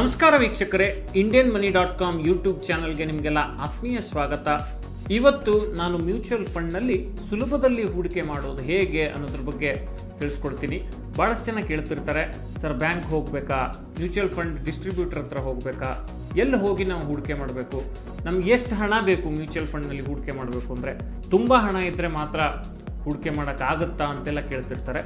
ನಮಸ್ಕಾರ ವೀಕ್ಷಕರೇ Indian money dot com YouTube ಚಾನಲ್ಗೆ ನಿಮಗೆಲ್ಲ ಆತ್ಮೀಯ ಸ್ವಾಗತ. ಇವತ್ತು ನಾನು ಮ್ಯೂಚುವಲ್ ಫಂಡ್ನಲ್ಲಿ ಸುಲಭದಲ್ಲಿ ಹೂಡಿಕೆ ಮಾಡೋದು ಹೇಗೆ ಅನ್ನೋದ್ರ ಬಗ್ಗೆ ತಿಳಿಸ್ಕೊಡ್ತೀನಿ. ಭಾಳಷ್ಟು ಜನ ಕೇಳ್ತಿರ್ತಾರೆ, ಸರ್, ಬ್ಯಾಂಕ್ ಹೋಗಬೇಕಾ? ಮ್ಯೂಚುವಲ್ ಫಂಡ್ ಡಿಸ್ಟ್ರಿಬ್ಯೂಟರ್ ಹತ್ರ ಹೋಗಬೇಕಾ? ಎಲ್ಲಿ ಹೋಗಿ ನಾವು ಹೂಡಿಕೆ ಮಾಡಬೇಕು? ನಮ್ಗೆ ಎಷ್ಟು ಹಣ ಬೇಕು ಮ್ಯೂಚುವಲ್ ಫಂಡ್ನಲ್ಲಿ ಹೂಡಿಕೆ ಮಾಡಬೇಕು ಅಂದರೆ, ತುಂಬ ಹಣ ಇದ್ದರೆ ಮಾತ್ರ ಹೂಡಿಕೆ ಮಾಡೋಕ್ಕಾಗುತ್ತಾ ಅಂತೆಲ್ಲ ಕೇಳ್ತಿರ್ತಾರೆ.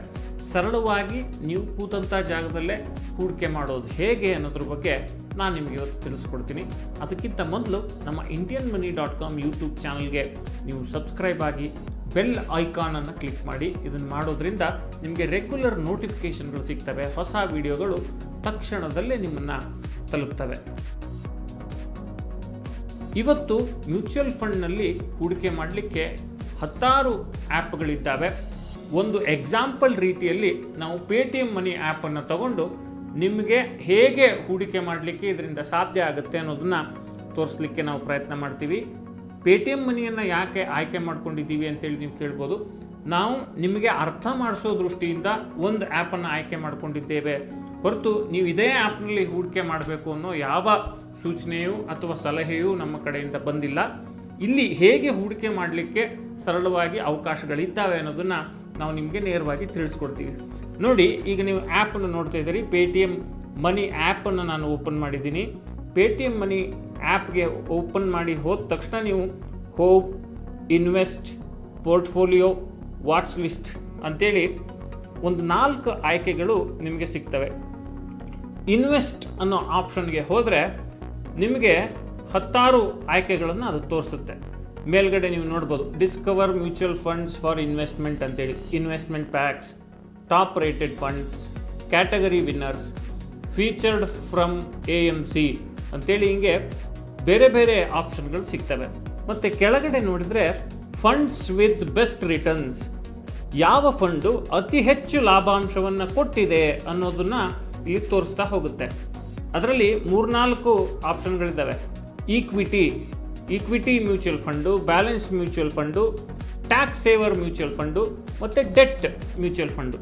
ಸರಳವಾಗಿ ನೀವು ಕೂತಂಥ ಜಾಗದಲ್ಲೇ ಹೂಡಿಕೆ ಮಾಡೋದು ಹೇಗೆ ಅನ್ನೋದ್ರ ಬಗ್ಗೆ ನಾನು ನಿಮಗೆ ಇವತ್ತು ತಿಳಿಸ್ಕೊಡ್ತೀನಿ. ಅದಕ್ಕಿಂತ ಮೊದಲು ನಮ್ಮ Indian money dot com YouTube ಚಾನಲ್ಗೆ ನೀವು ಸಬ್ಸ್ಕ್ರೈಬ್ ಆಗಿ ಬೆಲ್ ಐಕಾನನ್ನು ಕ್ಲಿಕ್ ಮಾಡಿ. ಇದನ್ನು ಮಾಡೋದ್ರಿಂದ ನಿಮಗೆ ರೆಗ್ಯುಲರ್ ನೋಟಿಫಿಕೇಷನ್ಗಳು ಸಿಗ್ತವೆ. ಹೊಸ ವಿಡಿಯೋಗಳು ತಕ್ಷಣದಲ್ಲೇ ನಿಮ್ಮನ್ನು ತಲುಪ್ತವೆ. ಇವತ್ತು ಮ್ಯೂಚುವಲ್ ಫಂಡ್ನಲ್ಲಿ ಹೂಡಿಕೆ ಮಾಡಲಿಕ್ಕೆ ಹತ್ತಾರು ಆ್ಯಪ್ಗಳಿದ್ದಾವೆ ಒಂದು ಎಕ್ಸಾಂಪಲ್ ರೀತಿಯಲ್ಲಿ ನಾವು ಪೇ ಟಿ ಎಂ ಮನಿ ಆ್ಯಪನ್ನು ತಗೊಂಡು ನಿಮಗೆ ಹೇಗೆ ಹೂಡಿಕೆ ಮಾಡಲಿಕ್ಕೆ ಇದರಿಂದ ಸಾಧ್ಯ ಆಗುತ್ತೆ ಅನ್ನೋದನ್ನು ತೋರಿಸಲಿಕ್ಕೆ ನಾವು ಪ್ರಯತ್ನ ಮಾಡ್ತೀವಿ. ಪೇ ಟಿ ಎಂ ಮನಿಯನ್ನು ಯಾಕೆ ಆಯ್ಕೆ ಮಾಡ್ಕೊಂಡಿದ್ದೀವಿ ಅಂತೇಳಿ ನೀವು ಕೇಳ್ಬೋದು. ನಾವು ನಿಮಗೆ ಅರ್ಥ ಮಾಡಿಸೋ ದೃಷ್ಟಿಯಿಂದ ಒಂದು ಆ್ಯಪನ್ನು ಆಯ್ಕೆ ಮಾಡಿಕೊಂಡಿದ್ದೇವೆ. ಹೊರತು ನೀವು ಇದೇ ಆ್ಯಪ್ನಲ್ಲಿ ಹೂಡಿಕೆ ಮಾಡಬೇಕು ಅನ್ನೋ ಯಾವ ಸೂಚನೆಯೂ ಅಥವಾ ಸಲಹೆಯೂ ನಮ್ಮ ಕಡೆಯಿಂದ ಬಂದಿಲ್ಲ. ಇಲ್ಲಿ ಹೇಗೆ ಹೂಡಿಕೆ ಮಾಡಲಿಕ್ಕೆ ಸರಳವಾಗಿ ಅವಕಾಶಗಳಿದ್ದಾವೆ ಅನ್ನೋದನ್ನು ನಾವು ನಿಮಗೆ ನೇರವಾಗಿ ತಿಳಿಸ್ಕೊಡ್ತೀವಿ. ನೋಡಿ, ಈಗ ನೀವು ಆ್ಯಪನ್ನು ನೋಡ್ತಾ ಇದ್ದೀರಿ. ಪೇ ಟಿ ಎಂ ಮನಿ ಆ್ಯಪನ್ನು ನಾನು ಓಪನ್ ಮಾಡಿದ್ದೀನಿ. ಪೇ ಟಿ ಎಂ ಮನಿ ಆ್ಯಪ್ಗೆ ಓಪನ್ ಮಾಡಿ ಹೋದ ತಕ್ಷಣ ನೀವು home invest portfolio watch list ಅಂತೇಳಿ ಒಂದು ನಾಲ್ಕು ಆಯ್ಕೆಗಳು ನಿಮಗೆ ಸಿಗ್ತವೆ. ಇನ್ವೆಸ್ಟ್ ಅನ್ನೋ ಆಪ್ಷನ್ಗೆ ಹೋದರೆ ನಿಮಗೆ ಹತ್ತಾರು ಆಯ್ಕೆಗಳನ್ನು ಅದು ತೋರಿಸುತ್ತೆ. ಮೇಲ್ಗಡೆ ನೀವು ನೋಡ್ಬೋದು discover mutual funds for investment ಅಂತೇಳಿ. Investment packs top rated funds category winners featured from A M C ಅಂತೇಳಿ ಹಿಂಗೆ ಬೇರೆ ಬೇರೆ ಆಪ್ಷನ್ಗಳು ಸಿಗ್ತವೆ. ಮತ್ತು ಕೆಳಗಡೆ ನೋಡಿದರೆ ಫಂಡ್ಸ್ ವಿತ್ ಬೆಸ್ಟ್ ರಿಟರ್ನ್ಸ್ ಯಾವ ಫಂಡು ಅತಿ ಹೆಚ್ಚು ಲಾಭಾಂಶವನ್ನು ಕೊಟ್ಟಿದೆ ಅನ್ನೋದನ್ನು ಇಲ್ಲಿ ತೋರಿಸ್ತಾ ಹೋಗುತ್ತೆ. ಅದರಲ್ಲಿ ಮೂರ್ನಾಲ್ಕು ಆಪ್ಷನ್ಗಳಿದ್ದಾವೆ equity equity mutual fund, balance mutual fund, tax saver mutual fund, ಮತ್ತು debt mutual fund.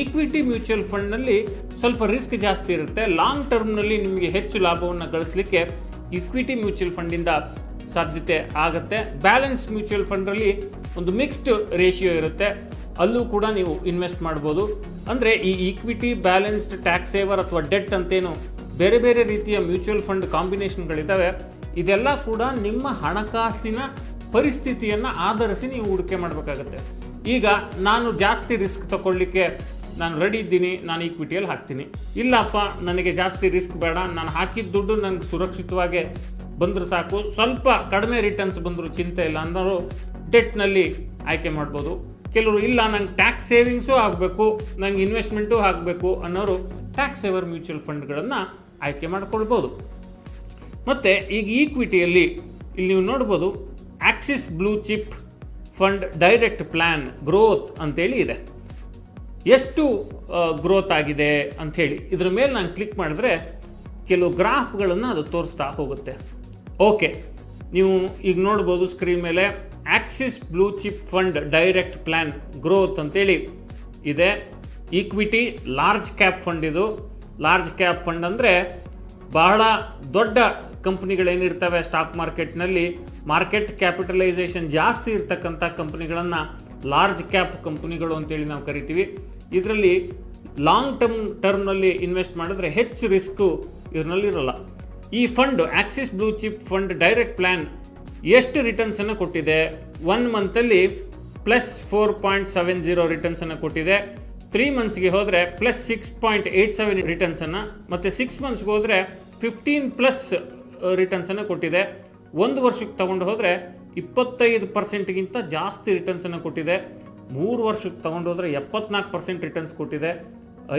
Equity mutual ಫಂಡ್ನಲ್ಲಿ ಸ್ವಲ್ಪ ರಿಸ್ಕ್ ಜಾಸ್ತಿ ಇರುತ್ತೆ. ಲಾಂಗ್ ಟರ್ಮ್ನಲ್ಲಿ ನಿಮಗೆ ಹೆಚ್ಚು ಲಾಭವನ್ನು ಗಳಿಸಲಿಕ್ಕೆ ಈಕ್ವಿಟಿ ಮ್ಯೂಚುವಲ್ ಫಂಡಿಂದ ಸಾಧ್ಯತೆ ಆಗುತ್ತೆ. ಬ್ಯಾಲೆನ್ಸ್ ಮ್ಯೂಚುವಲ್ ಫಂಡ್ರಲ್ಲಿ ಒಂದು ಮಿಕ್ಸ್ಡ್ ರೇಷಿಯೋ ಇರುತ್ತೆ. ಅಲ್ಲೂ ಕೂಡ ನೀವು ಇನ್ವೆಸ್ಟ್ ಮಾಡ್ಬೋದು. ಅಂದರೆ ಈ ಈಕ್ವಿಟಿ, ಬ್ಯಾಲೆನ್ಸ್ಡ್, ಟ್ಯಾಕ್ಸ್ ಸೇವರ್ ಅಥವಾ ಡೆಟ್ ಅಂತೇನು ಬೇರೆ ಬೇರೆ ರೀತಿಯ ಮ್ಯೂಚುವಲ್ ಫಂಡ್ ಕಾಂಬಿನೇಷನ್ಗಳಿದ್ದಾವೆ. ಇದೆಲ್ಲ ಕೂಡ ನಿಮ್ಮ ಹಣಕಾಸಿನ ಪರಿಸ್ಥಿತಿಯನ್ನು ಆಧರಿಸಿ ನೀವು ಹೂಡಿಕೆ ಮಾಡಬೇಕಾಗತ್ತೆ. ಈಗ ನಾನು ಜಾಸ್ತಿ ರಿಸ್ಕ್ ತಗೊಳ್ಳಿಕ್ಕೆ ನಾನು ರೆಡಿ ಇದ್ದೀನಿ, ನಾನು ಈಕ್ವಿಟಿಯಲ್ಲಿ ಹಾಕ್ತೀನಿ. ಇಲ್ಲಪ್ಪ, ನನಗೆ ಜಾಸ್ತಿ ರಿಸ್ಕ್ ಬೇಡ, ನಾನು ಹಾಕಿದ ದುಡ್ಡು ನನಗೆ ಸುರಕ್ಷಿತವಾಗಿ ಬಂದರೂ ಸಾಕು. ಸ್ವಲ್ಪ ಕಡಿಮೆ ರಿಟರ್ನ್ಸ್ ಬಂದರೂ ಚಿಂತೆ ಇಲ್ಲ ಅನ್ನೋರು ಡೆಟ್ನಲ್ಲಿ ಆಯ್ಕೆ ಮಾಡ್ಬೋದು. ಕೆಲವರು, ಇಲ್ಲ, ನಂಗೆ ಟ್ಯಾಕ್ಸ್ ಸೇವಿಂಗ್ಸು ಆಗಬೇಕು, ನಂಗೆ ಇನ್ವೆಸ್ಟ್ಮೆಂಟು ಆಗಬೇಕು ಅನ್ನೋರು ಟ್ಯಾಕ್ಸ್ ಸೇವರ್ ಮ್ಯೂಚುವಲ್ ಫಂಡ್ಗಳನ್ನು ಆಯ್ಕೆ ಮಾಡ್ಕೊಳ್ಬೋದು. ಮತ್ತು ಈಗ ಈಕ್ವಿಟಿಯಲ್ಲಿ ಇಲ್ಲಿ ನೀವು ನೋಡ್ಬೋದು Axis blue chip fund direct plan growth ಅಂತೇಳಿ ಇದೆ. ಎಷ್ಟು ಗ್ರೋತ್ ಆಗಿದೆ ಅಂಥೇಳಿ ಇದ್ರ ಮೇಲೆ ನಾನು ಕ್ಲಿಕ್ ಮಾಡಿದ್ರೆ ಕೆಲವು ಗ್ರಾಫ್ಗಳನ್ನು ಅದು ತೋರಿಸ್ತಾ ಹೋಗುತ್ತೆ. ಓಕೆ ನೀವು ಈಗ ನೋಡ್ಬೋದು ಸ್ಕ್ರೀನ್ ಮೇಲೆ Axis blue chip fund direct plan growth ಅಂತೇಳಿ ಇದೆ. ಈಕ್ವಿಟಿ ಲಾರ್ಜ್ ಕ್ಯಾಪ್ ಫಂಡ್ ಇದು. ಲಾರ್ಜ್ ಕ್ಯಾಪ್ ಫಂಡ್ ಅಂದರೆ ಬಹಳ ದೊಡ್ಡ ಕಂಪ್ನಿಗಳೇನಿರ್ತವೆ ಸ್ಟಾಕ್ ಮಾರ್ಕೆಟ್ನಲ್ಲಿ ಮಾರ್ಕೆಟ್ ಕ್ಯಾಪಿಟಲೈಸೇಷನ್ ಜಾಸ್ತಿ ಇರ್ತಕ್ಕಂಥ ಕಂಪ್ನಿಗಳನ್ನು ಲಾರ್ಜ್ ಕ್ಯಾಪ್ ಕಂಪ್ನಿಗಳು ಅಂತೇಳಿ ನಾವು ಕರಿತೀವಿ. ಇದರಲ್ಲಿ ಲಾಂಗ್ ಟರ್ಮ್ ಟರ್ಮ್ನಲ್ಲಿ ಇನ್ವೆಸ್ಟ್ ಮಾಡಿದ್ರೆ ಹೆಚ್ಚು ರಿಸ್ಕು ಇದರಲ್ಲಿರಲ್ಲ ಈ fund Axis blue chip fund direct plan ಎಷ್ಟು ರಿಟರ್ನ್ಸನ್ನು ಕೊಟ್ಟಿದೆ? One ಮಂತಲ್ಲಿ plus four point seven zero ರಿಟರ್ನ್ಸನ್ನು ಕೊಟ್ಟಿದೆ. ತ್ರೀ ಮಂತ್ಸ್ಗೆ ಹೋದರೆ plus six point eight seven ರಿಟರ್ನ್ಸನ್ನು ಮತ್ತು ಸಿಕ್ಸ್ ಮಂತ್ಸ್ಗೆ ಹೋದರೆ ಫಿಫ್ಟೀನ್ ಪ್ಲಸ್ ರಿಟರ್ನ್ಸನ್ನು ಕೊಟ್ಟಿದೆ. ಒಂದು ವರ್ಷಕ್ಕೆ ತಗೊಂಡು ಹೋದರೆ ಇಪ್ಪತ್ತೈದು ಪರ್ಸೆಂಟ್ಗಿಂತ ಜಾಸ್ತಿ ರಿಟರ್ನ್ಸನ್ನು ಕೊಟ್ಟಿದೆ. ಮೂರು ವರ್ಷಕ್ಕೆ ತಗೊಂಡು ಹೋದರೆ ಎಪ್ಪತ್ನಾಲ್ಕು ಪರ್ಸೆಂಟ್ ರಿಟರ್ನ್ಸ್ ಕೊಟ್ಟಿದೆ.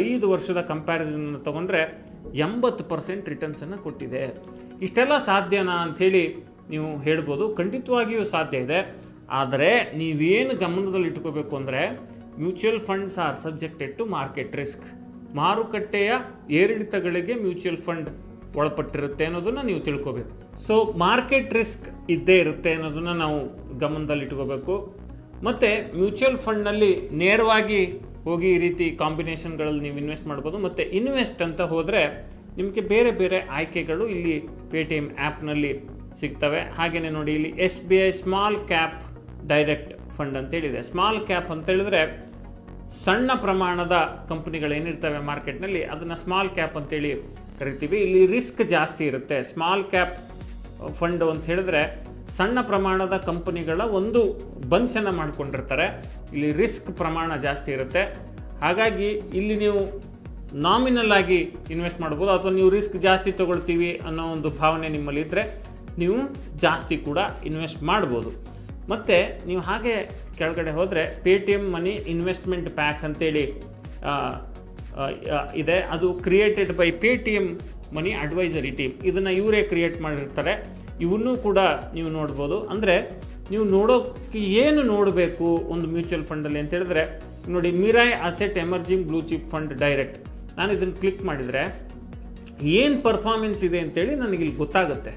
ಐದು ವರ್ಷದ ಕಂಪ್ಯಾರಿಸನ್ ತಗೊಂಡ್ರೆ ಎಂಬತ್ತು ಪರ್ಸೆಂಟ್ ರಿಟರ್ನ್ಸನ್ನು ಕೊಟ್ಟಿದೆ. ಇಷ್ಟೆಲ್ಲ ಸಾಧ್ಯನಾ ಅಂಥೇಳಿ ನೀವು ಹೇಳ್ಬೋದು. ಖಂಡಿತವಾಗಿಯೂ ಸಾಧ್ಯ ಇದೆ. ಆದರೆ ನೀವೇನು ಗಮನದಲ್ಲಿ ಇಟ್ಕೋಬೇಕು ಅಂದರೆ mutual funds are subjected to market risk. ಮಾರುಕಟ್ಟೆಯ ಏರಿಳಿತಗಳಿಗೆ ಮ್ಯೂಚುವಲ್ ಫಂಡ್ ಒಳಪಟ್ಟಿರುತ್ತೆ ಅನ್ನೋದನ್ನು ನೀವು ತಿಳ್ಕೋಬೇಕು. ಸೊ ಮಾರ್ಕೆಟ್ ರಿಸ್ಕ್ ಇದ್ದೇ ಇರುತ್ತೆ ಅನ್ನೋದನ್ನು ನಾವು ಗಮನದಲ್ಲಿ ಇಟ್ಕೋಬೇಕು ಮತ್ತು ಮ್ಯೂಚುವಲ್ ಫಂಡ್ನಲ್ಲಿ ನೇರವಾಗಿ ಹೋಗಿ ಈ ರೀತಿ ಕಾಂಬಿನೇಷನ್ಗಳಲ್ಲಿ ನೀವು ಇನ್ವೆಸ್ಟ್ ಮಾಡ್ಬೋದು. ಮತ್ತು ಇನ್ವೆಸ್ಟ್ ಅಂತ ಹೋದರೆ ನಿಮಗೆ ಬೇರೆ ಬೇರೆ ಆಯ್ಕೆಗಳು ಇಲ್ಲಿ ಪೇ ಟಿ ಎಂ ಆ್ಯಪ್ನಲ್ಲಿ ಸಿಗ್ತವೆ. ಹಾಗೆಯೇ ನೋಡಿ ಇಲ್ಲಿ S B I small cap direct fund ಅಂತೇಳಿದೆ small cap ಅಂತ ಹೇಳಿದ್ರೆ ಸಣ್ಣ ಪ್ರಮಾಣದ ಕಂಪ್ನಿಗಳೇನಿರ್ತವೆ ಮಾರ್ಕೆಟ್ನಲ್ಲಿ, ಅದನ್ನು ಸ್ಮಾಲ್ ಕ್ಯಾಪ್ ಅಂತೇಳಿ ಕರಿತೀವಿ. ಇಲ್ಲಿ ರಿಸ್ಕ್ ಜಾಸ್ತಿ ಇರುತ್ತೆ. ಸ್ಮಾಲ್ ಕ್ಯಾಪ್ ಫಂಡು ಅಂತ ಹೇಳಿದ್ರೆ ಸಣ್ಣ ಪ್ರಮಾಣದ ಕಂಪನಿಗಳ ಒಂದು ಬಂಚನ್ನು ಮಾಡಿಕೊಂಡಿರ್ತಾರೆ. ಇಲ್ಲಿ ರಿಸ್ಕ್ ಪ್ರಮಾಣ ಜಾಸ್ತಿ ಇರುತ್ತೆ. ಹಾಗಾಗಿ ಇಲ್ಲಿ ನೀವು ನಾಮಿನಲ್ ಆಗಿ ಇನ್ವೆಸ್ಟ್ ಮಾಡ್ಬೋದು, ಅಥವಾ ನೀವು ರಿಸ್ಕ್ ಜಾಸ್ತಿ ತಗೊಳ್ತೀವಿ ಅನ್ನೋ ಒಂದು ಭಾವನೆ ನಿಮ್ಮಲ್ಲಿ ಇದ್ದರೆ ನೀವು ಜಾಸ್ತಿ ಕೂಡ ಇನ್ವೆಸ್ಟ್ ಮಾಡ್ಬೋದು. ಮತ್ತು ನೀವು ಹಾಗೆ ಕೆಳಗಡೆ ಹೋದರೆ Paytm money investment pack ಅಂತೇಳಿ ಇದೆ. ಅದು created by Paytm money advisory team ಇದನ್ನು ಇವರೇ ಕ್ರಿಯೇಟ್ ಮಾಡಿರ್ತಾರೆ. ಇವನ್ನೂ ಕೂಡ ನೀವು ನೋಡ್ಬೋದು. ಅಂದರೆ ನೀವು ನೋಡೋಕ್ಕೆ ಏನು ನೋಡಬೇಕು ಒಂದು ಮ್ಯೂಚುವಲ್ ಫಂಡಲ್ಲಿ ಅಂತ ಹೇಳಿದ್ರೆ, ನೋಡಿ Mirae asset emerging blue chip fund direct ನಾನು ಇದನ್ನು ಕ್ಲಿಕ್ ಮಾಡಿದರೆ ಏನು ಪರ್ಫಾರ್ಮೆನ್ಸ್ ಇದೆ ಅಂತೇಳಿ ನನಗೆ ಇಲ್ಲಿ ಗೊತ್ತಾಗುತ್ತೆ.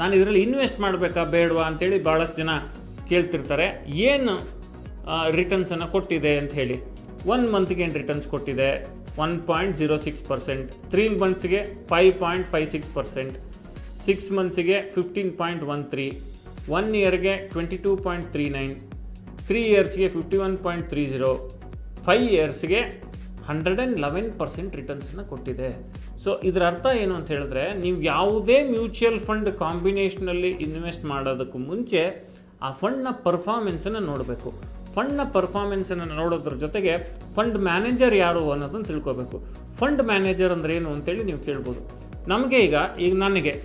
ನಾನು ಇದರಲ್ಲಿ ಇನ್ವೆಸ್ಟ್ ಮಾಡಬೇಕಾ ಬೇಡವಾ ಅಂತೇಳಿ ಭಾಳಷ್ಟು ಜನ ಕೇಳ್ತಿರ್ತಾರೆ, ಏನು ರಿಟರ್ನ್ಸನ್ನು ಕೊಟ್ಟಿದೆ? ಅಂತ ಹೇಳಿ. ಒನ್ ಮಂತ್ಗೆ ಏನು ರಿಟರ್ನ್ಸ್ ಕೊಟ್ಟಿದೆ? One point zero six percent three ಮಂತ್ಸ್ಗೆ five point five six percent six ಮಂತ್ಸಿಗೆ fifteen point one three one ಇಯರ್ಗೆ twenty two point three nine three ಇಯರ್ಸ್ಗೆ fifty one point three zero five ಇಯರ್ಸ್ಗೆ hundred and eleven percent ರಿಟರ್ನ್ಸನ್ನು ಕೊಟ್ಟಿದೆ. So ಇದರ ಅರ್ಥ ಏನು ಅಂತ ಹೇಳಿದ್ರೆ, ನೀವು ಯಾವುದೇ ಮ್ಯೂಚುವಲ್ ಫಂಡ್ ಕಾಂಬಿನೇಷನಲ್ಲಿ ಇನ್ವೆಸ್ಟ್ ಮಾಡೋದಕ್ಕೂ ಮುಂಚೆ ಆ ಫಂಡ್ನ ಪರ್ಫಾರ್ಮೆನ್ಸನ್ನು ನೋಡಬೇಕು. ಫಂಡ್ನ ಪರ್ಫಾರ್ಮೆನ್ಸನ್ನು ನೋಡೋದ್ರ ಜೊತೆಗೆ ಫಂಡ್ ಮ್ಯಾನೇಜರ್ ಯಾರು ಅನ್ನೋದನ್ನು ತಿಳ್ಕೊಬೇಕು. ಫಂಡ್ ಮ್ಯಾನೇಜರ್ ಅಂದ್ರೆ ಏನು ಅಂತೇಳಿ ನೀವು ಕೇಳ್ಬೋದು. ನಮಗೆ ಈಗ ಈಗ ನನಗೆ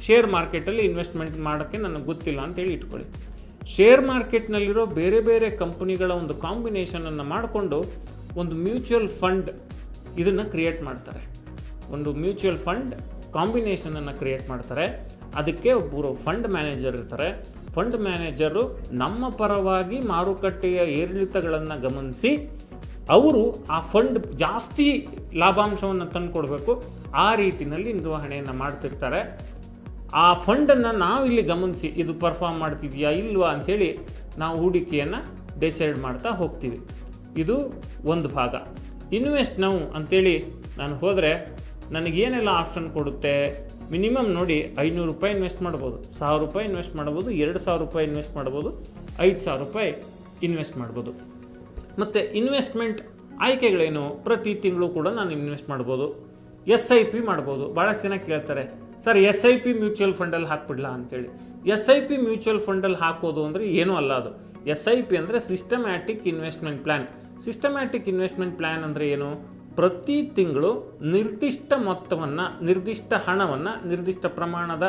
ಶೇರ್ ಮಾರ್ಕೆಟಲ್ಲಿ ಇನ್ವೆಸ್ಟ್ಮೆಂಟ್ ಮಾಡೋಕ್ಕೆ ನನಗೆ ಗೊತ್ತಿಲ್ಲ ಅಂತೇಳಿ ಇಟ್ಕೊಳ್ಳಿ. ಶೇರ್ ಮಾರ್ಕೆಟ್ನಲ್ಲಿರೋ ಬೇರೆ ಬೇರೆ ಕಂಪ್ನಿಗಳ ಒಂದು ಕಾಂಬಿನೇಷನನ್ನು ಮಾಡಿಕೊಂಡು ಒಂದು ಮ್ಯೂಚುವಲ್ ಫಂಡ್ ಇದನ್ನು ಕ್ರಿಯೇಟ್ ಮಾಡ್ತಾರೆ. ಒಂದು ಮ್ಯೂಚುವಲ್ ಫಂಡ್ ಕಾಂಬಿನೇಷನನ್ನು ಕ್ರಿಯೇಟ್ ಮಾಡ್ತಾರೆ. ಅದಕ್ಕೆ ಒಬ್ಬರು ಫಂಡ್ ಮ್ಯಾನೇಜರ್ ಇರ್ತಾರೆ. ಫಂಡ್ ಮ್ಯಾನೇಜರು ನಮ್ಮ ಪರವಾಗಿ ಮಾರುಕಟ್ಟೆಯ ಏರಿಳಿತಗಳನ್ನು ಗಮನಿಸಿ ಅವರು ಆ ಫಂಡ್ ಜಾಸ್ತಿ ಲಾಭಾಂಶವನ್ನು ತಂದುಕೊಡ್ಬೇಕು. ಆ ರೀತಿಯಲ್ಲಿ ನಿರ್ವಹಣೆಯನ್ನು ಮಾಡ್ತಿರ್ತಾರೆ. ಆ ಫಂಡನ್ನು ನಾವಿಲ್ಲಿ ಗಮನಿಸಿ ಇದು ಪರ್ಫಾರ್ಮ್ ಮಾಡ್ತಿದೆಯಾ ಇಲ್ವಾ ಅಂಥೇಳಿ ನಾವು ಹೂಡಿಕೆಯನ್ನು ಡಿಸೈಡ್ ಮಾಡ್ತಾ ಹೋಗ್ತೀವಿ. ಇದು ಒಂದು ಭಾಗ. ಇನ್ವೆಸ್ಟ್ ನಾವು ಅಂಥೇಳಿ ನಾನು ಹೋದರೆ ನನಗೇನೆಲ್ಲ ಆಪ್ಷನ್ ಕೊಡುತ್ತೆ? ಮಿನಿಮಮ್ ನೋಡಿ ಐನೂರು ರೂಪಾಯಿ ಇನ್ವೆಸ್ಟ್ ಮಾಡ್ಬೋದು. ಸಾವಿರ ರೂಪಾಯಿ ಇನ್ವೆಸ್ಟ್ ಮಾಡ್ಬೋದು, ಎರಡು ಸಾವಿರ ರೂಪಾಯಿ ಇನ್ವೆಸ್ಟ್ ಮಾಡ್ಬೋದು, ಐದು ಸಾವಿರ ರೂಪಾಯಿ ಇನ್ವೆಸ್ಟ್ ಮಾಡ್ಬೋದು. ಮತ್ತು ಇನ್ವೆಸ್ಟ್ಮೆಂಟ್ ಆಯ್ಕೆಗಳೇನು? ಪ್ರತಿ ತಿಂಗಳು ಕೂಡ ನಾನು ಇನ್ವೆಸ್ಟ್ ಮಾಡ್ಬೋದು. ಎಸ್ ಐ ಪಿ ಮಾಡ್ಬೋದು. ಭಾಳಷ್ಟು ಜನ ಕೇಳ್ತಾರೆ, sir S I P mutual ಫಂಡಲ್ಲಿ ಹಾಕ್ಬಿಡ್ಲಾ? ಅಂತೇಳಿ. ಎಸ್ ಐ ಪಿ ಮ್ಯೂಚುವಲ್ ಫಂಡಲ್ಲಿ ಹಾಕೋದು ಅಂದರೆ ಏನೂ ಅಲ್ಲ ಅದು. ಎಸ್ ಐ ಪಿ ಅಂದರೆ systematic investment plan systematic investment plan ಅಂದರೆ ಏನು? ಪ್ರತಿ ತಿಂಗಳು ನಿರ್ದಿಷ್ಟ ಮೊತ್ತವನ್ನು, ನಿರ್ದಿಷ್ಟ ಹಣವನ್ನು, ನಿರ್ದಿಷ್ಟ ಪ್ರಮಾಣದ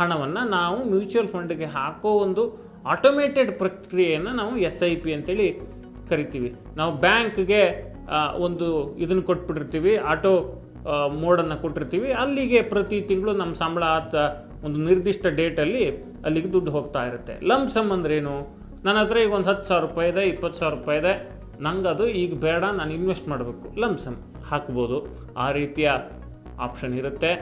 ಹಣವನ್ನು ನಾವು ಮ್ಯೂಚುವಲ್ ಫಂಡ್ಗೆ ಹಾಕೋ ಒಂದು ಆಟೋಮೇಟೆಡ್ ಪ್ರಕ್ರಿಯೆಯನ್ನು ನಾವು ಎಸ್ ಐ ಪಿ ಅಂತೇಳಿ ಕರಿತೀವಿ. ನಾವು ಬ್ಯಾಂಕ್ಗೆ ಒಂದು ಇದನ್ನು ಕೊಟ್ಬಿಟ್ಟಿರ್ತೀವಿ, ಆಟೋ ಮೋಡನ್ನು ಕೊಟ್ಟಿರ್ತೀವಿ, ಅಲ್ಲಿಗೆ ಪ್ರತಿ ತಿಂಗಳು ನಮ್ಮ ಸಂಬಳ ಆತ ಒಂದು ನಿರ್ದಿಷ್ಟ ಡೇಟಲ್ಲಿ ಅಲ್ಲಿಗೆ ದುಡ್ಡು ಹೋಗ್ತಾ ಇರುತ್ತೆ. ಲಂಪ್ ಸಮ್ ಅಂದ್ರೇನು ನನ್ನ ಹತ್ರ ಈಗ ಒಂದು ಹತ್ತು ಸಾವಿರ ರೂಪಾಯಿ ಇದೆ, ಇಪ್ಪತ್ತು ಸಾವಿರ ರೂಪಾಯಿ ಇದೆ ನಂಗೆ ಅದು ಈಗ ಬೇಡ, ನಾನು ಇನ್ವೆಸ್ಟ್ ಮಾಡಬೇಕು. Lump sum. ಹಾಕ್ಬೋದು. ಆ ರೀತಿಯ ಆಪ್ಷನ್ ಇರುತ್ತೆ.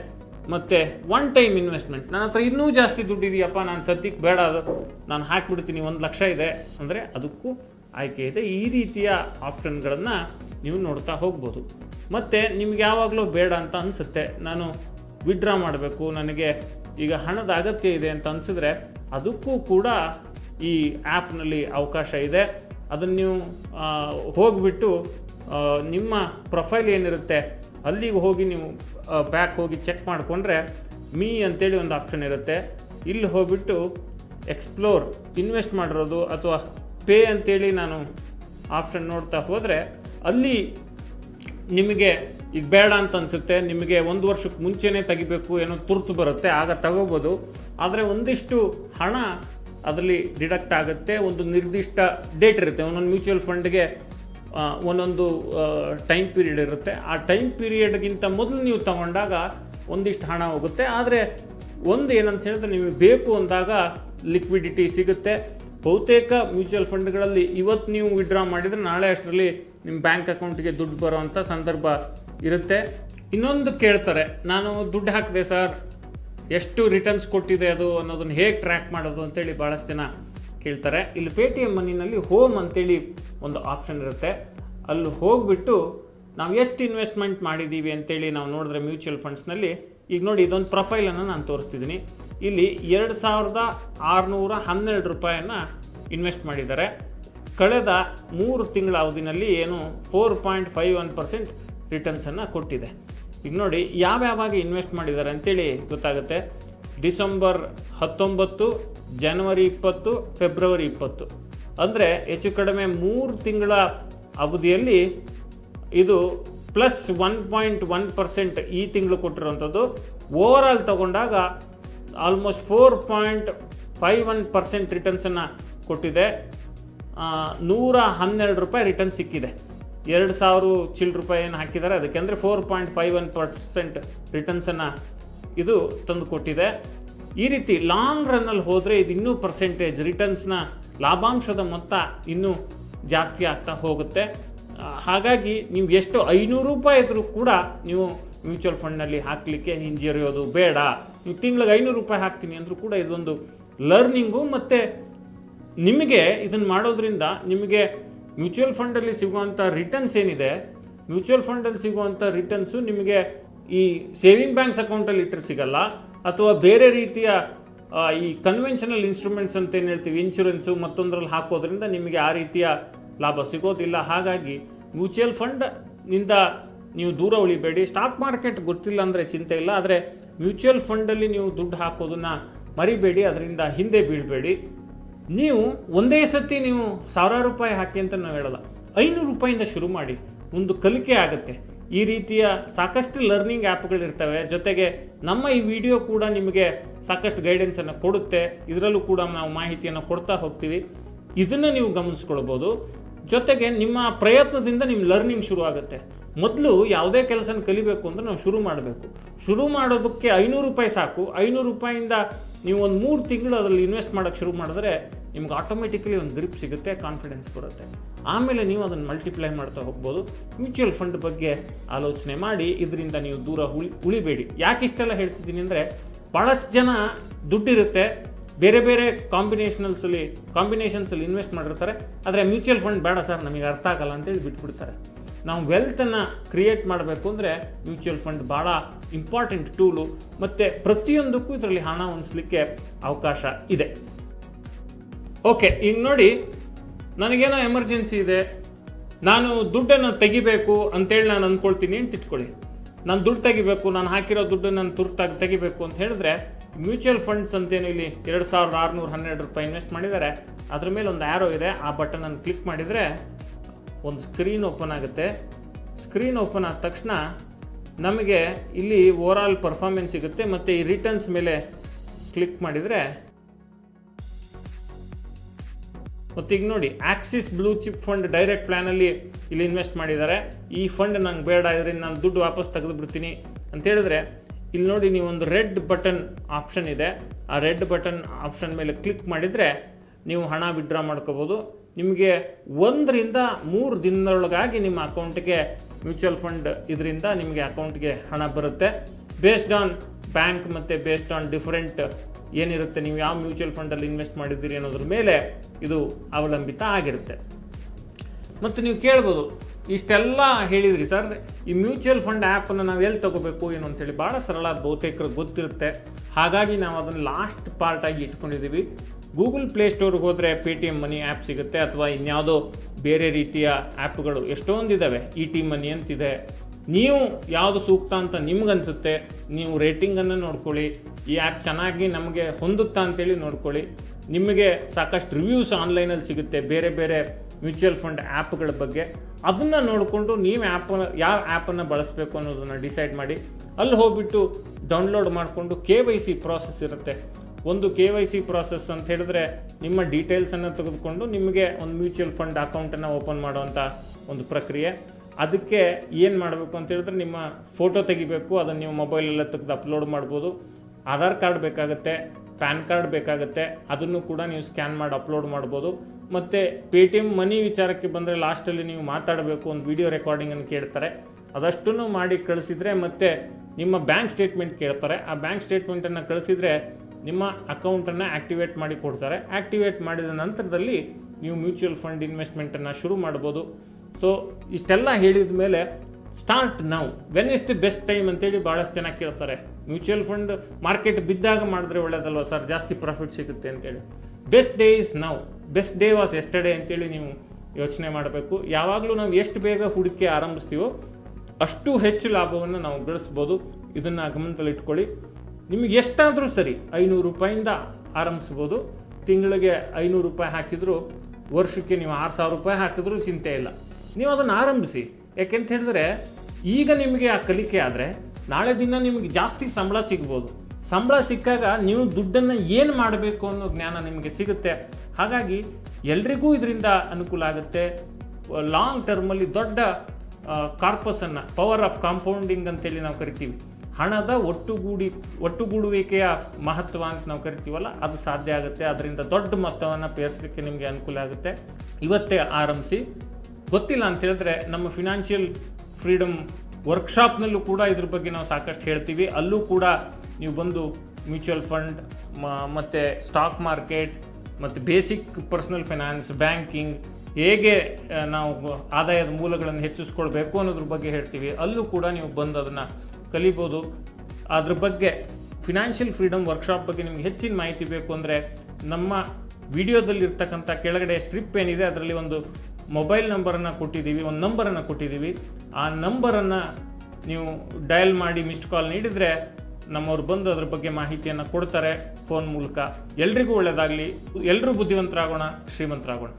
ಮತ್ತು ಒನ್ ಟೈಮ್ ಇನ್ವೆಸ್ಟ್ಮೆಂಟ್ ನನ್ನ ಹತ್ರ ಇನ್ನೂ ಜಾಸ್ತಿ ದುಡ್ಡು ಇದೆಯಪ್ಪ, ನಾನು ಸದ್ಯಕ್ಕೆ ಬೇಡ, ಅದು ನಾನು ಹಾಕ್ಬಿಡ್ತೀನಿ, ಒಂದು ಲಕ್ಷ ಇದೆ ಅಂದರೆ ಅದಕ್ಕೂ ಆಯ್ಕೆ ಇದೆ. ಈ ರೀತಿಯ ಆಪ್ಷನ್ಗಳನ್ನು ನೀವು ನೋಡ್ತಾ ಹೋಗ್ಬೋದು. ಮತ್ತು ನಿಮ್ಗೆ ಯಾವಾಗಲೂ ಬೇಡ ಅಂತ ಅನಿಸುತ್ತೆ. ನಾನು ವಿಡ್ರಾ ಮಾಡಬೇಕು, ನನಗೆ ಈಗ ಹಣದ ಅಗತ್ಯ ಇದೆ ಅಂತ ಅನಿಸಿದ್ರೆ ಅದಕ್ಕೂ ಕೂಡ ಈ ಆ್ಯಪ್ನಲ್ಲಿ ಅವಕಾಶ ಇದೆ. ಅದನ್ನು ನೀವು ಹೋಗಿಬಿಟ್ಟು ನಿಮ್ಮ ಪ್ರೊಫೈಲ್ ಏನಿರುತ್ತೆ, ಅಲ್ಲಿಗೆ ಹೋಗಿ ನೀವು ಬ್ಯಾಕ್ ಹೋಗಿ ಚೆಕ್ ಮಾಡಿಕೊಂಡ್ರೆ ಮೀ ಅಂತೇಳಿ ಒಂದು ಆಪ್ಷನ್ ಇರುತ್ತೆ. ಇಲ್ಲಿ ಹೋಗ್ಬಿಟ್ಟು ಎಕ್ಸ್ಪ್ಲೋರ್ ಇನ್ವೆಸ್ಟ್ ಮಾಡಿರೋದು ಅಥವಾ ಪೇ ಅಂತೇಳಿ ನಾನು ಆಪ್ಷನ್ ನೋಡ್ತಾ ಹೋದರೆ, ಅಲ್ಲಿ ನಿಮಗೆ ಈಗ ಬೇಡ ಅಂತ ಅನಿಸುತ್ತೆ, ನಿಮಗೆ ಒಂದು ವರ್ಷಕ್ಕೆ ಮುಂಚೆನೇ ತೆಗಿಬೇಕು ಏನೋ ತುರ್ತು ಬರುತ್ತೆ, ಆಗ ತಗೋಬೋದು. ಆದರೆ ಒಂದಿಷ್ಟು ಹಣ ಅದರಲ್ಲಿ ಡಿಡಕ್ಟ್ ಆಗುತ್ತೆ, ಒಂದು ನಿರ್ದಿಷ್ಟ ಡೇಟ್ ಇರುತ್ತೆ, ಒಂದೊಂದು ಮ್ಯೂಚುವಲ್ ಫಂಡ್ಗೆ ಒಂದೊಂದು ಟೈಮ್ ಪೀರಿಯಡ್ ಇರುತ್ತೆ. ಆ ಟೈಮ್ ಪೀರಿಯಡ್ಗಿಂತ ಮೊದಲು ನೀವು ತಗೊಂಡಾಗ ಒಂದಿಷ್ಟು ಹಣ ಹೋಗುತ್ತೆ. ಆದರೆ ಒಂದು ಏನಂತ ಹೇಳಿದ್ರೆ ನಿಮಗೆ ಬೇಕು ಅಂದಾಗ ಲಿಕ್ವಿಡಿಟಿ ಸಿಗುತ್ತೆ. ಬಹುತೇಕ ಮ್ಯೂಚುವಲ್ ಫಂಡ್ಗಳಲ್ಲಿ ಇವತ್ತು ನೀವು ವಿಡ್ರಾ ಮಾಡಿದರೆ ನಾಳೆ ಅಷ್ಟರಲ್ಲಿ ನಿಮ್ಮ ಬ್ಯಾಂಕ್ ಅಕೌಂಟಿಗೆ ದುಡ್ಡು ಬರೋವಂಥ ಸಂದರ್ಭ ಇರುತ್ತೆ. ಇನ್ನೊಂದು ಕೇಳ್ತಾರೆ, ನಾನು ದುಡ್ಡು ಹಾಕಿದೆ ಸರ್, ಎಷ್ಟು ರಿಟರ್ನ್ಸ್ ಕೊಟ್ಟಿದೆ ಅದು ಅನ್ನೋದನ್ನು ಹೇಗೆ ಟ್ರ್ಯಾಕ್ ಮಾಡೋದು ಅಂತೇಳಿ ಭಾಳಷ್ಟು ಜನ ಕೇಳ್ತಾರೆ, ಇಲ್ಲಿ ಪೇ ಟಿ ಎಂ ಮನಿನಲ್ಲಿ ಹೋಮ್ ಅಂತೇಳಿ ಒಂದು ಆಪ್ಷನ್ ಇರುತ್ತೆ. ಅಲ್ಲಿ ಹೋಗ್ಬಿಟ್ಟು ನಾವು ಎಷ್ಟು ಇನ್ವೆಸ್ಟ್ಮೆಂಟ್ ಮಾಡಿದ್ದೀವಿ ಅಂತೇಳಿ ನಾವು ನೋಡಿದ್ರೆ ಮ್ಯೂಚುವಲ್ ಫಂಡ್ಸ್ನಲ್ಲಿ ಈಗ ನೋಡಿ ಇದೊಂದು ಪ್ರೊಫೈಲನ್ನು ನಾನು ತೋರಿಸ್ತಿದ್ದೀನಿ ಇಲ್ಲಿ ಎರಡು ಸಾವಿರದ ಆರುನೂರ ಹನ್ನೆರಡು ರೂಪಾಯಿಯನ್ನು ಇನ್ವೆಸ್ಟ್ ಮಾಡಿದ್ದಾರೆ. ಕಳೆದ ಮೂರು ತಿಂಗಳ ಅವಧಿನಲ್ಲಿ ಏನು four point five one percent ರಿಟರ್ನ್ಸನ್ನು ಕೊಟ್ಟಿದೆ. ಈಗ ನೋಡಿ ಯಾವ್ಯಾವಾಗ ಇನ್ವೆಸ್ಟ್ ಮಾಡಿದ್ದಾರೆ ಅಂತೇಳಿ ಗೊತ್ತಾಗುತ್ತೆ. ಡಿಸೆಂಬರ್ ಹತ್ತೊಂಬತ್ತು, ಜನವರಿ ಇಪ್ಪತ್ತು, ಫೆಬ್ರವರಿ ಇಪ್ಪತ್ತು. ಅಂದರೆ ಹೆಚ್ಚು ಕಡಿಮೆ ಮೂರು ತಿಂಗಳ ಅವಧಿಯಲ್ಲಿ ಇದು plus one point one percent ಈ ತಿಂಗಳು ಕೊಟ್ಟಿರುವಂಥದ್ದು. ಓವರ್ ಆಲ್ ತಗೊಂಡಾಗ almost four point five one percent ರಿಟರ್ನ್ಸನ್ನು ಕೊಟ್ಟಿದೆ. ನೂರ ಹನ್ನೆರಡು ರೂಪಾಯಿ ರಿಟರ್ನ್ ಸಿಕ್ಕಿದೆ. ಎರಡು ಸಾವಿರ ಚಿಲ್ ರೂಪಾಯಿ ಏನು ಹಾಕಿದ್ದಾರೆ? ಅದಕ್ಕೆ ಅಂದರೆ four point five one percent ರಿಟರ್ನ್ಸನ್ನು ಇದು ತಂದುಕೊಟ್ಟಿದೆ ಈ ರೀತಿ ಲಾಂಗ್ ರನ್ನಲ್ಲಿ ಹೋದರೆ ಇದು ಇನ್ನೂ ಪರ್ಸೆಂಟೇಜ್ ರಿಟರ್ನ್ಸ್ನ ಲಾಭಾಂಶದ ಮೊತ್ತ ಇನ್ನೂ ಜಾಸ್ತಿ ಆಗ್ತಾ ಹೋಗುತ್ತೆ. ಹಾಗಾಗಿ ನೀವು ಎಷ್ಟು ಐನೂರು ರೂಪಾಯಿ ಇದ್ದರೂ ಕೂಡ ನೀವು ಮ್ಯೂಚುವಲ್ ಫಂಡ್ನಲ್ಲಿ ಹಾಕಲಿಕ್ಕೆ ಹಿಂಜರಿಯೋದು ಬೇಡ. ನೀವು ತಿಂಗಳಿಗೆ ಐನೂರು ರೂಪಾಯಿ ಹಾಕ್ತೀನಿ ಅಂದರೂ ಕೂಡ ಇದೊಂದು ಲರ್ನಿಂಗು ಮತ್ತು ನಿಮಗೆ ಇದನ್ನು ಮಾಡೋದ್ರಿಂದ ನಿಮಗೆ ಮ್ಯೂಚುವಲ್ ಫಂಡಲ್ಲಿ ಸಿಗುವಂಥ ರಿಟರ್ನ್ಸ್ ಏನಿದೆ ಮ್ಯೂಚುವಲ್ ಫಂಡಲ್ಲಿ ಸಿಗುವಂಥ ರಿಟರ್ನ್ಸು ನಿಮಗೆ ಈ ಸೇವಿಂಗ್ ಬ್ಯಾಂಕ್ಸ್ ಅಕೌಂಟಲ್ಲಿ ಇಟ್ಟರೆ ಸಿಗಲ್ಲ, ಅಥವಾ ಬೇರೆ ರೀತಿಯ ಈ ಕನ್ವೆನ್ಷನಲ್ ಇನ್ಸ್ಟ್ರೂಮೆಂಟ್ಸ್ ಅಂತ ಏನು ಹೇಳ್ತೀವಿ ಇನ್ಶೂರೆನ್ಸು ಮತ್ತೊಂದರಲ್ಲಿ ಹಾಕೋದ್ರಿಂದ ನಿಮಗೆ ಆ ರೀತಿಯ ಲಾಭ ಸಿಗೋದಿಲ್ಲ. ಹಾಗಾಗಿ ಮ್ಯೂಚುವಲ್ ಫಂಡ್ನಿಂದ ನೀವು ದೂರ ಉಳಿಬೇಡಿ. ಸ್ಟಾಕ್ ಮಾರ್ಕೆಟ್ ಗೊತ್ತಿಲ್ಲ ಅಂದರೆ ಚಿಂತೆ ಇಲ್ಲ, ಆದರೆ ಮ್ಯೂಚುವಲ್ ಫಂಡಲ್ಲಿ ನೀವು ದುಡ್ಡು ಹಾಕೋದನ್ನು ಮರಿಬೇಡಿ, ಅದರಿಂದ ಹಿಂದೆ ಬೀಳಬೇಡಿ. ನೀವು ಒಂದೇ ಸತಿ ನೀವು ಸಾವಿರಾರು ರೂಪಾಯಿ ಹಾಕಿ ಅಂತ ನಾವು ಹೇಳಲ್ಲ, ಐನೂರು ರೂಪಾಯಿಂದ ಶುರು ಮಾಡಿ, ಒಂದು ಕಲಿಕೆ ಆಗುತ್ತೆ. ಈ ರೀತಿಯ ಸಾಕಷ್ಟು ಲರ್ನಿಂಗ್ ಆ್ಯಪ್ಗಳಿರ್ತವೆ ಜೊತೆಗೆ ನಮ್ಮ ಈ ವಿಡಿಯೋ ಕೂಡ ನಿಮಗೆ ಸಾಕಷ್ಟು ಗೈಡೆನ್ಸನ್ನು ಕೊಡುತ್ತೆ. ಇದರಲ್ಲೂ ಕೂಡ ನಾವು ಮಾಹಿತಿಯನ್ನು ಕೊಡ್ತಾ ಹೋಗ್ತೀವಿ. ಇದನ್ನು ನೀವು ಗಮನಿಸ್ಕೊಳ್ಬೋದು. ಜೊತೆಗೆ ನಿಮ್ಮ ಪ್ರಯತ್ನದಿಂದ ನಿಮ್ಮ ಲರ್ನಿಂಗ್ ಶುರು ಆಗುತ್ತೆ ಮೊದಲು ಯಾವುದೇ ಕೆಲಸನ ಕಲಿಬೇಕು ಅಂದರೆ ನಾವು ಶುರು ಮಾಡಬೇಕು. ಶುರು ಮಾಡೋದಕ್ಕೆ ಐನೂರು ರೂಪಾಯಿ ಸಾಕು. ಐನೂರು ರೂಪಾಯಿಂದ ನೀವು ಒಂದು ಮೂರು ತಿಂಗಳು ಅದರಲ್ಲಿ ಇನ್ವೆಸ್ಟ್ ಮಾಡೋಕ್ಕೆ ಶುರು ಮಾಡಿದ್ರೆ ನಿಮ್ಗೆ ಆಟೋಮೆಟಿಕಲಿ ಒಂದು ಗ್ರಿಪ್ ಸಿಗುತ್ತೆ ಕಾನ್ಫಿಡೆನ್ಸ್ ಬರುತ್ತೆ. ಆಮೇಲೆ ನೀವು ಅದನ್ನು ಮಲ್ಟಿಪ್ಲೈ ಮಾಡ್ತಾ ಹೋಗ್ಬೋದು. ಮ್ಯೂಚುವಲ್ ಫಂಡ್ ಬಗ್ಗೆ ಆಲೋಚನೆ ಮಾಡಿ, ಇದರಿಂದ ನೀವು ದೂರ ಉಳಿ, ಉಳಿಬೇಡಿ. ಯಾಕೆ ಇಷ್ಟೆಲ್ಲ ಹೇಳ್ತಿದ್ದೀನಿ ಅಂದರೆ ಭಾಳಷ್ಟು ಜನ ದುಡ್ಡಿರುತ್ತೆ, ಬೇರೆ ಬೇರೆ ಕಾಂಬಿನೇಷನಲ್ಸಲ್ಲಿ ಕಾಂಬಿನೇಷನ್ಸಲ್ಲಿ ಇನ್ವೆಸ್ಟ್ ಮಾಡಿರ್ತಾರೆ, ಆದರೆ ಮ್ಯೂಚುವಲ್ ಫಂಡ್ ಬೇಡ ಸರ್, ನಮಗೆ ಅರ್ಥ ಆಗಲ್ಲ ಅಂತೇಳಿ ಬಿಟ್ಬಿಡ್ತಾರೆ. ನಾವು ವೆಲ್ತನ್ನು ಕ್ರಿಯೇಟ್ ಮಾಡಬೇಕು ಅಂದರೆ ಮ್ಯೂಚುವಲ್ ಫಂಡ್ ಭಾಳ ಇಂಪಾರ್ಟೆಂಟ್ ಟೂಲು ಮತ್ತು ಪ್ರತಿಯೊಂದಕ್ಕೂ ಇದರಲ್ಲಿ ಹಣ ಹೊಂದಿಸ್ಲಿಕ್ಕೆ ಅವಕಾಶ ಇದೆ. ಓಕೆ ಈಗ ನೋಡಿ, ನನಗೇನೋ ಎಮರ್ಜೆನ್ಸಿ ಇದೆ, ನಾನು ದುಡ್ಡನ್ನು ತೆಗಿಬೇಕು ಅಂತೇಳಿ ನಾನು ಅಂದ್ಕೊಳ್ತೀನಿ ಅಂತ ಇಟ್ಕೊಳ್ಳಿ. ನಾನು ದುಡ್ಡು ತೆಗಿಬೇಕು, ನಾನು ಹಾಕಿರೋ ದುಡ್ಡು ನಾನು ತುರ್ತಾಗಿ ತೆಗಿಬೇಕು ಅಂತ ಹೇಳಿದ್ರೆ ಮ್ಯೂಚುವಲ್ ಫಂಡ್ಸ್ ಅಂತೇನು ಇಲ್ಲಿ ಎರಡು ಸಾವಿರದ ಆರುನೂರ ಹನ್ನೆರಡು ರೂಪಾಯಿ ಇನ್ವೆಸ್ಟ್ ಮಾಡಿದ್ದಾರೆ. ಅದ್ರ ಮೇಲೆ ಒಂದು ಆ್ಯರೋ ಇದೆ, ಆ ಬಟನನ್ನು ಕ್ಲಿಕ್ ಮಾಡಿದರೆ ಒಂದು ಸ್ಕ್ರೀನ್ ಓಪನ್ ಆಗುತ್ತೆ. ಸ್ಕ್ರೀನ್ ಓಪನ್ ಆದ ತಕ್ಷಣ ನಮಗೆ ಇಲ್ಲಿ ಓವರ್ ಆಲ್ ಪರ್ಫಾರ್ಮೆನ್ಸ್ ಸಿಗುತ್ತೆ, ಮತ್ತು ಈ ರಿಟರ್ನ್ಸ್ ಮೇಲೆ ಕ್ಲಿಕ್ ಮಾಡಿದರೆ ಮತ್ತು ಈಗ ನೋಡಿ Axis blue chip fund direct ಪ್ಲ್ಯಾನಲ್ಲಿ ಇಲ್ಲಿ ಇನ್ವೆಸ್ಟ್ ಮಾಡಿದ್ದಾರೆ. ಈ ಫಂಡ್ ನಂಗೆ ಬೇಡ, ಇದರಿಂದ ನಾನು ದುಡ್ಡು ವಾಪಸ್ ತೆಗೆದು ಬಿಡ್ತೀನಿ ಅಂತ ಹೇಳಿದ್ರೆ, ಇಲ್ಲಿ ನೋಡಿ ನೀವು ಒಂದು ರೆಡ್ ಬಟನ್ ಆಪ್ಷನ್ ಇದೆ. ಆ ರೆಡ್ ಬಟನ್ ಆಪ್ಷನ್ ಮೇಲೆ ಕ್ಲಿಕ್ ಮಾಡಿದರೆ ನೀವು ಹಣ ವಿಡ್ರಾ ಮಾಡ್ಕೋಬೋದು. ನಿಮಗೆ ಒಂದರಿಂದ ಮೂರು ದಿನದೊಳಗಾಗಿ ನಿಮ್ಮ ಅಕೌಂಟ್ಗೆ ಮ್ಯೂಚುವಲ್ ಫಂಡ್ ಇದರಿಂದ ನಿಮಗೆ ಅಕೌಂಟ್ಗೆ ಹಣ ಬರುತ್ತೆ. ಬೇಸ್ಡ್ ಆನ್ ಬ್ಯಾಂಕ್ ಮತ್ತು ಬೇಸ್ಡ್ ಆನ್ ಡಿಫರೆಂಟ್ ಏನಿರುತ್ತೆ, ನೀವು ಯಾವ ಮ್ಯೂಚುವಲ್ ಫಂಡಲ್ಲಿ ಇನ್ವೆಸ್ಟ್ ಮಾಡಿದ್ದೀರಿ ಅನ್ನೋದ್ರ ಮೇಲೆ ಇದು ಅವಲಂಬಿತ ಆಗಿರುತ್ತೆ. ಮತ್ತು ನೀವು ಕೇಳ್ಬೋದು, ಇಷ್ಟೆಲ್ಲ ಹೇಳಿದ್ರಿ ಸರ್, ಈ ಮ್ಯೂಚುವಲ್ ಫಂಡ್ ಆ್ಯಪನ್ನು ನಾವು ಎಲ್ಲಿ ತಗೋಬೇಕು ಏನು ಅಂತೇಳಿ ಭಾಳ ಸರಳ ಬಹುತೇಕರು ಗೊತ್ತಿರುತ್ತೆ. ಹಾಗಾಗಿ ನಾವು ಅದನ್ನು ಲಾಸ್ಟ್ ಪಾರ್ಟಾಗಿ ಇಟ್ಕೊಂಡಿದ್ದೀವಿ. ಗೂಗಲ್ ಪ್ಲೇಸ್ಟೋರ್ಗೆ ಹೋದರೆ Paytm money app ಸಿಗುತ್ತೆ, ಅಥವಾ ಇನ್ಯಾವುದೋ ಬೇರೆ ರೀತಿಯ ಆ್ಯಪ್ಗಳು ಎಷ್ಟೊಂದಿದ್ದಾವೆ, ಇ ಟಿ ಮನಿ ಅಂತಿದೆ ನೀವು ಯಾವುದು ಸೂಕ್ತ ಅಂತ ನಿಮ್ಗನ್ಸುತ್ತೆ, ನೀವು ರೇಟಿಂಗನ್ನು ನೋಡ್ಕೊಳ್ಳಿ, ಈ ಆ್ಯಪ್ ಚೆನ್ನಾಗಿ ನಮಗೆ ಹೊಂದುತ್ತಾ ಅಂತೇಳಿ ನೋಡ್ಕೊಳ್ಳಿ. ನಿಮಗೆ ಸಾಕಷ್ಟು ರಿವ್ಯೂಸ್ ಆನ್ಲೈನಲ್ಲಿ ಸಿಗುತ್ತೆ, ಬೇರೆ ಬೇರೆ ಮ್ಯೂಚುವಲ್ ಫಂಡ್ ಆ್ಯಪ್ಗಳ ಬಗ್ಗೆ. ಅದನ್ನು ನೋಡಿಕೊಂಡು ನೀವು ಆ್ಯಪ್ ಯಾವ ಆ್ಯಪನ್ನು ಬಳಸಬೇಕು ಅನ್ನೋದನ್ನು ಡಿಸೈಡ್ ಮಾಡಿ. ಅಲ್ಲಿ ಹೋಗ್ಬಿಟ್ಟು ಡೌನ್ಲೋಡ್ ಮಾಡಿಕೊಂಡು ಕೆ ವೈ ಸಿ ಪ್ರಾಸೆಸ್ ಇರುತ್ತೆ. ಒಂದು ಕೆ ವೈ ಸಿ ಪ್ರಾಸೆಸ್ ಅಂತ ಹೇಳಿದ್ರೆ ನಿಮ್ಮ ಡೀಟೇಲ್ಸನ್ನು ತೆಗೆದುಕೊಂಡು ನಿಮಗೆ ಒಂದು ಮ್ಯೂಚುವಲ್ ಫಂಡ್ ಅಕೌಂಟನ್ನು ಓಪನ್ ಮಾಡುವಂಥ ಒಂದು ಪ್ರಕ್ರಿಯೆ. ಅದಕ್ಕೆ ಏನು ಮಾಡಬೇಕು ಅಂತ ಹೇಳಿದ್ರೆ ನಿಮ್ಮ ಫೋಟೋ ತೆಗಿಬೇಕು, ಅದನ್ನು ನೀವು ಮೊಬೈಲೆಲ್ಲ ತೆಗೆದು ಅಪ್ಲೋಡ್ ಮಾಡ್ಬೋದು. ಆಧಾರ್ ಕಾರ್ಡ್ ಬೇಕಾಗುತ್ತೆ ಪ್ಯಾನ್ ಕಾರ್ಡ್ ಬೇಕಾಗುತ್ತೆ, ಅದನ್ನು ಕೂಡ ನೀವು ಸ್ಕ್ಯಾನ್ ಮಾಡಿ ಅಪ್ಲೋಡ್ ಮಾಡ್ಬೋದು. ಮತ್ತು ಪೇ ಟಿ ಎಂ ಮನಿ ವಿಚಾರಕ್ಕೆ ಬಂದರೆ ಲಾಸ್ಟಲ್ಲಿ ನೀವು ಮಾತಾಡಬೇಕು ಒಂದು ವಿಡಿಯೋ ರೆಕಾರ್ಡಿಂಗನ್ನು ಕೇಳ್ತಾರೆ. ಅದಷ್ಟನ್ನು ಮಾಡಿ ಕಳಿಸಿದರೆ ಮತ್ತು ನಿಮ್ಮ ಬ್ಯಾಂಕ್ ಸ್ಟೇಟ್ಮೆಂಟ್ ಕೇಳ್ತಾರೆ. ಆ ಬ್ಯಾಂಕ್ ಸ್ಟೇಟ್ಮೆಂಟನ್ನು ಕಳಿಸಿದರೆ ನಿಮ್ಮ ಅಕೌಂಟನ್ನು ಆ್ಯಕ್ಟಿವೇಟ್ ಮಾಡಿ ಕೊಡ್ತಾರೆ. ಆ್ಯಕ್ಟಿವೇಟ್ ಮಾಡಿದ ನಂತರದಲ್ಲಿ ನೀವು ಮ್ಯೂಚುವಲ್ ಫಂಡ್ ಇನ್ವೆಸ್ಟ್ಮೆಂಟನ್ನು ಶುರು ಮಾಡ್ಬೋದು. ಸೊ ಇಷ್ಟೆಲ್ಲ ಹೇಳಿದ ಮೇಲೆ start now when is the best time ಅಂತೇಳಿ ಭಾಳಷ್ಟು ಜನ ಕೇಳ್ತಾರೆ. ಮ್ಯೂಚುವಲ್ ಫಂಡ್ ಮಾರ್ಕೆಟ್ ಬಿದ್ದಾಗ ಮಾಡಿದ್ರೆ ಒಳ್ಳೇದಲ್ವ ಸರ್? ಜಾಸ್ತಿ ಪ್ರಾಫಿಟ್ ಸಿಗುತ್ತೆ ಅಂತೇಳಿ. Best day is now best day was yesterday ಅಂತೇಳಿ ನೀವು ಯೋಚನೆ ಮಾಡಬೇಕು. ಯಾವಾಗಲೂ ನಾವು ಎಷ್ಟು ಬೇಗ ಹೂಡಿಕೆ ಆರಂಭಿಸ್ತೀವೋ ಅಷ್ಟು ಹೆಚ್ಚು ಲಾಭವನ್ನು ನಾವು ಗಳಿಸ್ಬೋದು ಇದನ್ನು ಗಮನದಲ್ಲಿ ಇಟ್ಕೊಳ್ಳಿ. ನಿಮಗೆ ಎಷ್ಟಾದರೂ ಸರಿ ಐನೂರು ರೂಪಾಯಿಂದ ಆರಂಭಿಸ್ಬೋದು. ತಿಂಗಳಿಗೆ ಐನೂರು ರೂಪಾಯಿ ಹಾಕಿದರೂ, ವರ್ಷಕ್ಕೆ ನೀವು ಆರು ಸಾವಿರ ರೂಪಾಯಿ ಹಾಕಿದ್ರೂ ಚಿಂತೆ ಇಲ್ಲ. ನೀವು ಅದನ್ನು ಆರಂಭಿಸಿ. ಯಾಕೆಂತ ಹೇಳಿದ್ರೆ, ಈಗ ನಿಮಗೆ ಆ ಕಲಿಕೆ ಆದರೆ, ನಾಳೆ ದಿನ ನಿಮಗೆ ಜಾಸ್ತಿ ಸಂಬಳ ಸಿಗ್ಬೋದು. ಸಂಬಳ ಸಿಕ್ಕಾಗ ನೀವು ದುಡ್ಡನ್ನು ಏನು ಮಾಡಬೇಕು ಅನ್ನೋ ಜ್ಞಾನ ನಿಮಗೆ ಸಿಗುತ್ತೆ. ಹಾಗಾಗಿ ಎಲ್ರಿಗೂ ಇದರಿಂದ ಅನುಕೂಲ ಆಗುತ್ತೆ. ಲಾಂಗ್ ಟರ್ಮಲ್ಲಿ ದೊಡ್ಡ ಕಾರ್ಪಸನ್ನು ಪವರ್ ಆಫ್ ಕಾಂಪೌಂಡಿಂಗ್ ಅಂತೇಳಿ ನಾವು ಕರಿತೀವಿ. ಹಣದ ಒಟ್ಟುಗೂಡಿ, ಒಟ್ಟುಗೂಡುವಿಕೆಯ ಮಹತ್ವ ಅಂತ ನಾವು ಕರಿತೀವಲ್ಲ, ಅದು ಸಾಧ್ಯ ಆಗುತ್ತೆ. ಅದರಿಂದ ದೊಡ್ಡ ಮೊತ್ತವನ್ನು ಪೇರಿಸಲಿಕ್ಕೆ ನಿಮಗೆ ಅನುಕೂಲ ಆಗುತ್ತೆ. ಇವತ್ತೇ ಆರಂಭಿಸಿ. ಗೊತ್ತಿಲ್ಲ ಅಂತ ಹೇಳಿದ್ರೆ ನಮ್ಮ ಫಿನಾನ್ಷಿಯಲ್ ಫ್ರೀಡಮ್ ವರ್ಕ್ಶಾಪ್ನಲ್ಲೂ ಕೂಡ ಇದ್ರ ಬಗ್ಗೆ ನಾವು ಸಾಕಷ್ಟು ಹೇಳ್ತೀವಿ. ಅಲ್ಲೂ ಕೂಡ ನೀವು ಬಂದು ಮ್ಯೂಚುವಲ್ ಫಂಡ್ ಮತ್ತು ಸ್ಟಾಕ್ ಮಾರ್ಕೆಟ್ ಮತ್ತು ಬೇಸಿಕ್ ಪರ್ಸನಲ್ ಫೈನಾನ್ಸ್ ಬ್ಯಾಂಕಿಂಗ್ ಹೇಗೆ ನಾವು ಆದಾಯದ ಮೂಲಗಳನ್ನು ಹೆಚ್ಚಿಸ್ಕೊಳ್ಬೇಕು ಅನ್ನೋದ್ರ ಬಗ್ಗೆ ಹೇಳ್ತೀವಿ. ಅಲ್ಲೂ ಕೂಡ ನೀವು ಬಂದು ಅದನ್ನು ಕಲಿಬೋದು. ಅದ್ರ ಬಗ್ಗೆ ಫಿನಾನ್ಷಿಯಲ್ ಫ್ರೀಡಮ್ ವರ್ಕ್ಶಾಪ್ ಬಗ್ಗೆ ನಿಮ್ಗೆ ಹೆಚ್ಚಿನ ಮಾಹಿತಿ ಬೇಕು ಅಂದರೆ ನಮ್ಮ ವಿಡಿಯೋದಲ್ಲಿರ್ತಕ್ಕಂಥ ಕೆಳಗಡೆ ಸ್ಟ್ರಿಪ್ ಏನಿದೆ, ಅದರಲ್ಲಿ ಒಂದು ಮೊಬೈಲ್ ನಂಬರನ್ನು ಕೊಟ್ಟಿದ್ದೀವಿ, ಒಂದು ನಂಬರನ್ನು ಕೊಟ್ಟಿದ್ದೀವಿ. ಆ ನಂಬರನ್ನು ನೀವು ಡಯಲ್ ಮಾಡಿ, ಮಿಸ್ಡ್ ಕಾಲ್ ನೀಡಿದರೆ ನಮ್ಮವ್ರು ಬಂದು ಅದ್ರ ಬಗ್ಗೆ ಮಾಹಿತಿಯನ್ನು ಕೊಡ್ತಾರೆ ಫೋನ್ ಮೂಲಕ. ಎಲ್ರಿಗೂ ಒಳ್ಳೆಯದಾಗಲಿ ಎಲ್ಲರೂ ಬುದ್ಧಿವಂತರಾಗೋಣ, ಶ್ರೀಮಂತರಾಗೋಣ.